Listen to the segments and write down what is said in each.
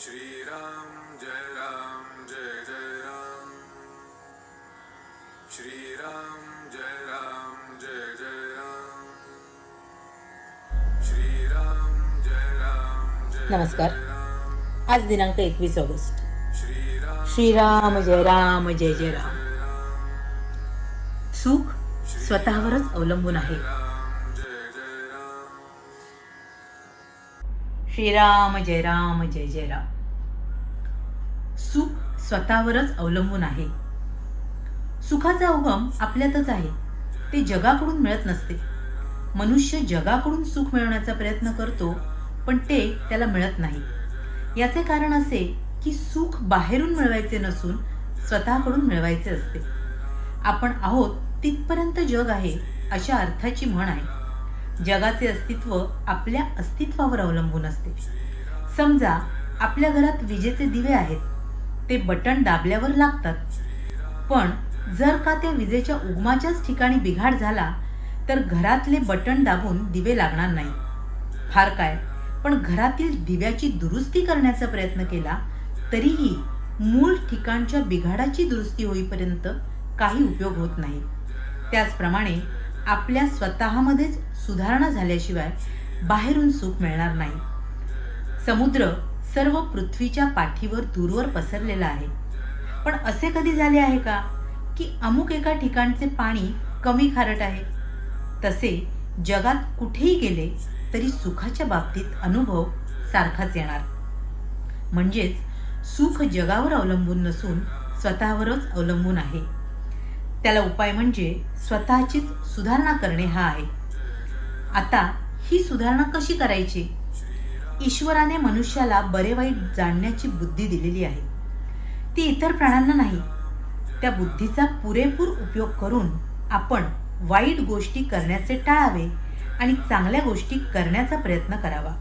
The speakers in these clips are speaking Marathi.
श्रीराम जय राम जय जय राम। श्रीराम जय राम जय जय राम। श्रीराम जय राम जय नमस्कार. जय राम। आज दिनांक एकवीस ऑगस्ट. श्रीराम श्रीराम जय राम जय जय राम. सुख स्वतःवरच अवलंबून आहे. श्रीराम जय राम जय जय राम. सुख स्वतःवरच अवलंबून आहे. सुखाचा उगम आपल्यातच आहे. ते जगाकडून मिळत नसते. मनुष्य जगाकडून सुख मिळवण्याचा प्रयत्न करतो पण ते त्याला मिळत नाही. याचे कारण असे की सुख बाहेरून मिळवायचे नसून स्वतःकडून मिळवायचे असते. आपण आहोत तिथपर्यंत जग आहे अशा अर्थाची म्हण आहे. जगाचे अस्तित्व आपल्या अस्तित्वावर अवलंबून असते. समजा आपल्या घरात विजेचे दिवे आहेत. ते बटन दाबल्यावर लागतात. पण जर का त्या विजेच्या उगमाच्याच ठिकाणी बिघाड झाला तर घरातले बटन दाबून दिवे लागणार नाही. फार काय? पण घरातील दिव्याची दुरुस्ती करण्याचा प्रयत्न केला तरीही मूळ ठिकाणच्या बिघाडाची दुरुस्ती होईपर्यंत काही उपयोग होत नाही. त्याचप्रमाणे आपल्या स्वतःमध्येच सुधारणा झाल्याशिवाय बाहेरून सुख मिळणार नाही. समुद्र सर्व पृथ्वीच्या पाठीवर दूरवर पसरलेला आहे. पण असे कधी झाले आहे का की अमुक एका ठिकाणचे पाणी कमी खारट आहे? तसे जगात कुठेही गेले तरी सुखाच्या बाबतीत अनुभव सारखाच येणार. म्हणजेच सुख जगावर अवलंबून नसून स्वतःवरच अवलंबून आहे. त्याला उपाय म्हणजे स्वतःचीच सुधारणा करणे हा आहे. आता ही सुधारणा कशी करायची? ईश्वराने मनुष्याला बरे वाईट जाणण्याची बुद्धी दिलेली आहे. ती इतर प्राण्यांना नाही. त्या बुद्धीचा पुरेपूर उपयोग करून आपण वाईट गोष्टी करण्याचे टाळावे आणि चांगल्या गोष्टी करण्याचा प्रयत्न करावा.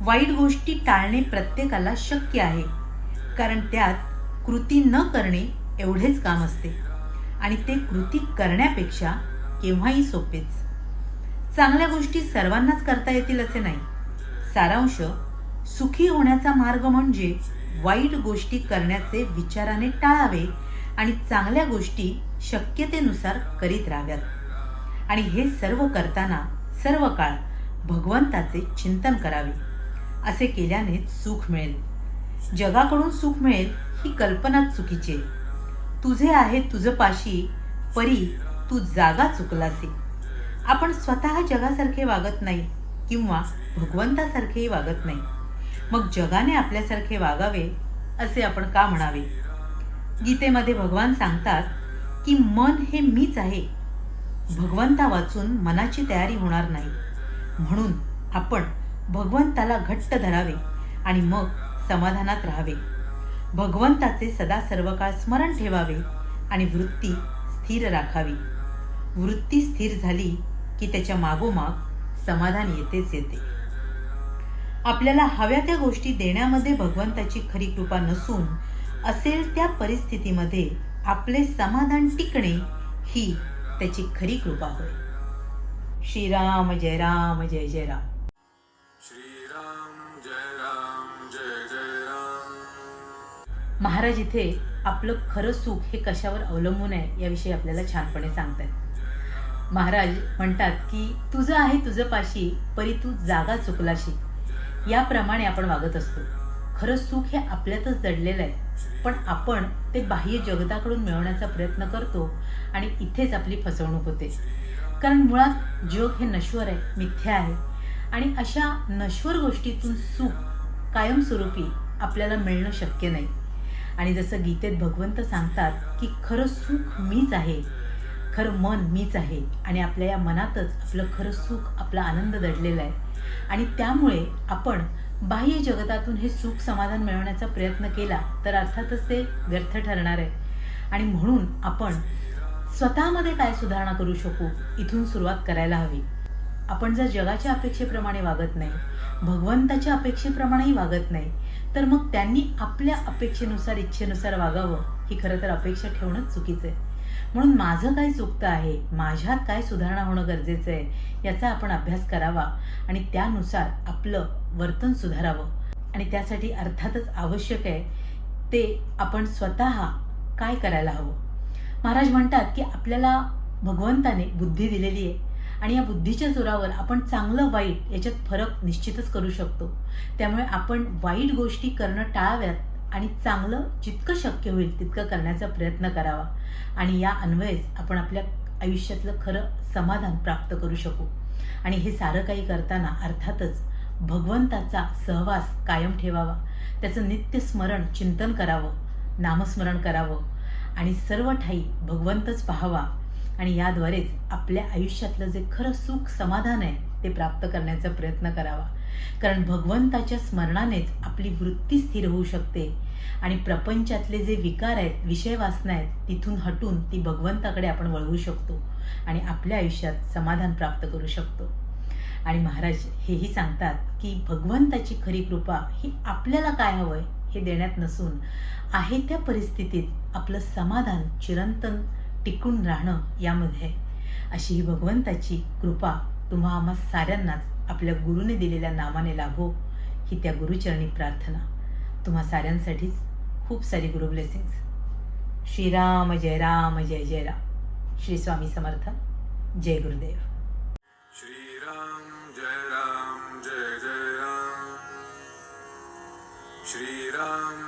वाईट गोष्टी टाळणे प्रत्येकाला शक्य आहे कारण त्यात कृती न करणे एवढेच काम असते. आणि ते कृती करण्यापेक्षा केव्हाही सोपेच. चांगल्या गोष्टी सर्वांनाच करता येतील असे नाही. सारांश सुखी होण्याचा मार्ग म्हणजे वाईट गोष्टी करण्याचे विचाराने टाळावे आणि चांगल्या गोष्टी शक्यतेनुसार करीत राहाव्यात. आणि हे सर्व करताना सर्व काळ भगवंताचे चिंतन करावे. असे केल्याने सुख मिळेल. जगाकडून सुख मिळेल ही कल्पनाच चुकीची आहे. तुझे आहे तुझं पाशी परी तू जागा चुकलासे. आपण स्वतः जगासारखे वागत नाही किंवा भगवंतासारखेही वागत नाही. मग जगाने आपल्यासारखे वागावे असे आपण का म्हणावे? गीतेमध्ये भगवान सांगतात की मन हे मीच आहे. भगवंता वाचून मनाची तयारी होणार नाही. म्हणून आपण भगवंताला घट्ट धरावे आणि मग समाधानात राहावे. भगवंताचे सदा सर्व काळ स्मरण ठेवावे आणि वृत्ती स्थिर राखावी. वृत्ती स्थिर झाली की त्याच्या मागोमाग समाधान येतेच येते. आपल्याला हव्या त्या गोष्टी देण्यामध्ये भगवंताची खरी कृपा नसून असेल त्या परिस्थितीमध्ये आपले समाधान टिकणे ही त्याची खरी कृपा होय. श्रीराम जय राम जय जय राम. महाराज इथे आपलं खरं सुख हे कशावर अवलंबून आहे याविषयी आपल्याला छानपणे सांगतात महाराज म्हणतात की तुझं आहे तुझं पाशी परी तू जागा चुकलाशी. याप्रमाणे आपण वागत असतो. खरं सुख हे आपल्यातच दडलेलं आहे पण आपण ते बाह्य जगताकडून मिळवण्याचा प्रयत्न करतो आणि इथेच आपली फसवणूक होते. कारण मुळात जग हे नश्वर आहे मिथ्या आहे. आणि अशा नश्वर गोष्टीतून सुख कायमस्वरूपी आपल्याला मिळणं शक्य नाही. आणि जसं गीतेत भगवंत सांगतात की खरं सुख मीच आहे खरं मन मीच आहे. आणि आपल्या या मनातच आपलं खरं सुख आपला आनंद दडलेला आहे. आणि त्यामुळे आपण बाह्य जगतातून हे सुख समाधान मिळवण्याचा प्रयत्न केला तर अर्थातच ते व्यर्थ ठरणार आहे. आणि म्हणून आपण स्वतःमध्ये काय सुधारणा करू शकू इथून सुरुवात करायला हवी. आपण जर जगाच्या अपेक्षेप्रमाणे वागत नाही भगवंताच्या अपेक्षेप्रमाणेही वागत नाही तर मग त्यांनी आपल्या अपेक्षेनुसार इच्छेनुसार वागावं. ही खरं तर अपेक्षा ठेवणंच चुकीचं आहे. म्हणून माझं काय चुकतं आहे माझ्यात काय सुधारणा होणं गरजेचं आहे याचा आपण अभ्यास करावा आणि त्यानुसार आपलं वर्तन सुधारावं. आणि त्यासाठी अर्थातच आवश्यक आहे ते आपण स्वतः काय करायला हवं. महाराज म्हणतात की आपल्याला भगवंताने बुद्धी दिलेली आहे. आणि या बुद्धीच्या जोरावर आपण चांगलं वाईट याच्यात फरक निश्चितच करू शकतो. त्यामुळे आपण वाईट गोष्टी करणं टाळाव्यात आणि चांगलं जितकं शक्य होईल तितकं करण्याचा प्रयत्न करावा. आणि या अन्वयेच आपण आपल्या आयुष्यातलं खरं समाधान प्राप्त करू शकू. आणि हे सारं काही करताना अर्थातच भगवंताचा सहवास कायम ठेवावा. त्याचं नित्य स्मरण चिंतन करावं नामस्मरण करावं आणि सर्व ठाई भगवंतच पाहावा. आणि याद्वारेच आपल्या आयुष्यातलं जे खरं सुख समाधान आहे ते प्राप्त करण्याचा प्रयत्न करावा. कारण भगवंताच्या स्मरणानेच आपली वृत्ती स्थिर होऊ शकते आणि प्रपंचातले जे विकार आहेत विषय वासना आहेत तिथून हटून ती भगवंताकडे आपण वळवू शकतो आणि आपल्या आयुष्यात समाधान प्राप्त करू शकतो. आणि महाराज हेही सांगतात की भगवंताची खरी कृपा ही आपल्याला काय हवंय हे देण्यात नसून आहे त्या परिस्थितीत आपलं समाधान चिरंतन टिकून राहणं यामध्ये आहे. अशी ही भगवंताची कृपा तुम्हा आम्हा साऱ्यांनाच आपल्या गुरुने दिलेल्या नामाने लाभो ही त्या गुरुचरणी प्रार्थना. तुम्हा साऱ्यांसाठीच खूप सारी गुरु ब्लेसिंग्स श्रीराम जय राम जय जय राम. श्री स्वामी समर्थ. जय गुरुदेव. श्रीराम जय राम जय जय राम. श्रीराम